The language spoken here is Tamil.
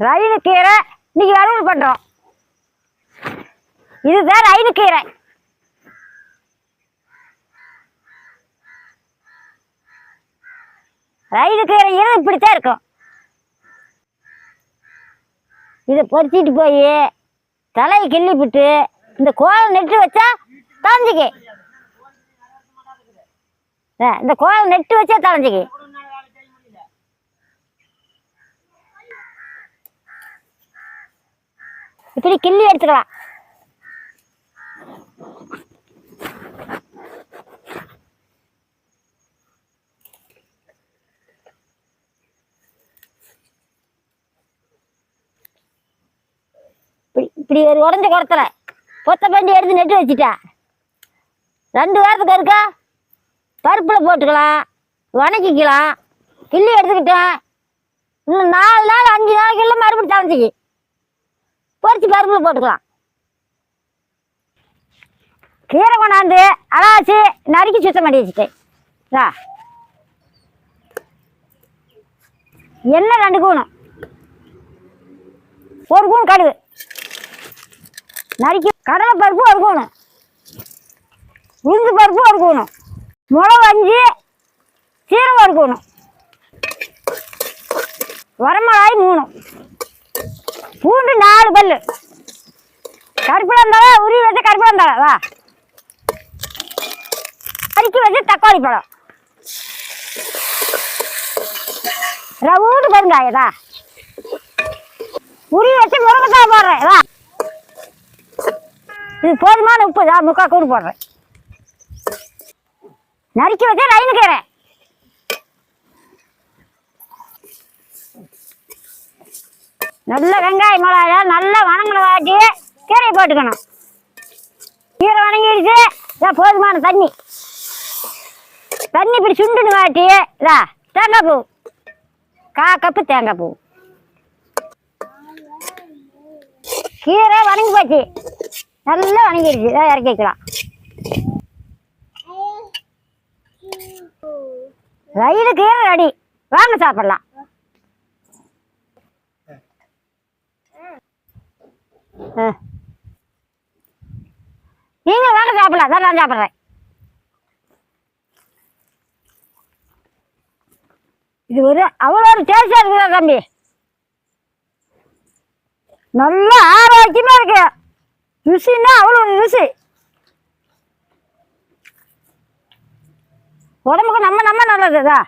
ரயில் கீரை இன்னைக்கு வறுவல் பண்ணுறோம் இதுதான் ரயில் கீரை. ரயில் கீரைங்கிறது இப்படித்தான் இருக்கும். இதை பொறிச்சிட்டு போய் தலையை கிள்ளிப்பிட்டு இந்த கோலம் நெட்டு வச்சா தலைஞ்சிக்கு இந்த கோலம் நெட்டு வச்சா தொலைஞ்சிக்கி இப்படி கிள்ளி எடுத்துக்கலாம். இப்படி இப்படி ஒரு உடஞ்ச குடத்துல பொத்த பண்டி எடுத்து நெட்டு வச்சுட்டா. ரெண்டு வாரத்துக்கு இருக்கா பருப்பில் போட்டுக்கலாம் வணக்கிக்கலாம் கிள்ளி எடுத்துக்கிட்டேன். இன்னும் நாலு நாள் அஞ்சு நாளைக்கு மறுபடியும் தலைஞ்சிக்கு. பொரிச்சு பருப்பில் போட்டுக்கலாம். கீரை கொண்டாந்து அலாசி நறுக்கி சுத்தம் பண்ணி வச்சுட்டேன் எண்ணெய் ரெண்டு கூணும் ஒரு கூண் கடுகு. நறுக்கி கடலை பருப்பு ஒரு கூணும் உளுந்து பருப்பு ஒரு கூணும் மிளகு அஞ்சு சீரகம் ஒரு கூணும் வரமிளகாய் மூணும் பூண்டு நாலு பல்லு. கருப்பில் இருந்தாவா உருவி வச்ச கருப்பில் இருந்தாலும் வா அரிக்கி வச்சு தக்காளி பழம். ரவுண்டு பெருங்காயதா உருவி வச்சு முருங்கைக்காய் போடுறேன் வா. இது போதுமான உப்பு தான் முக்கால் கூடு போடுறேன். நறுக்கி வச்சு லைனு கீரை நல்ல வெங்காயம் மிளகாய நல்லா வணங்கின வாட்டி கீரையை போட்டுக்கணும். கீரை வணங்கிடுச்சு. இதான் போதுமான தண்ணி. தண்ணி இப்படி சுண்டுன்னு வாட்டி இதா தேங்காய் பூ. கா கப்பு தேங்காய் பூ. கீரை வணங்கி போச்சு. நல்லா வணங்கிடுச்சு. இதான் இறக்கி வைக்கலாம். ரயிலு கீரை ரெடி. வாங்க சாப்பிடலாம். நீங்க வாங்க சாப்பிடலாம். அதான் நான் சாப்பிட்றேன். இது ஒரு அவ்வளோ ஒரு டேஸ்டாக இருக்குதா தம்பி. நல்ல ஆரோக்கியமா இருக்கு. ருசின்னா அவ்வளோ ருசி. உடம்புக்கு நம்ம நம்ம நல்லதுதா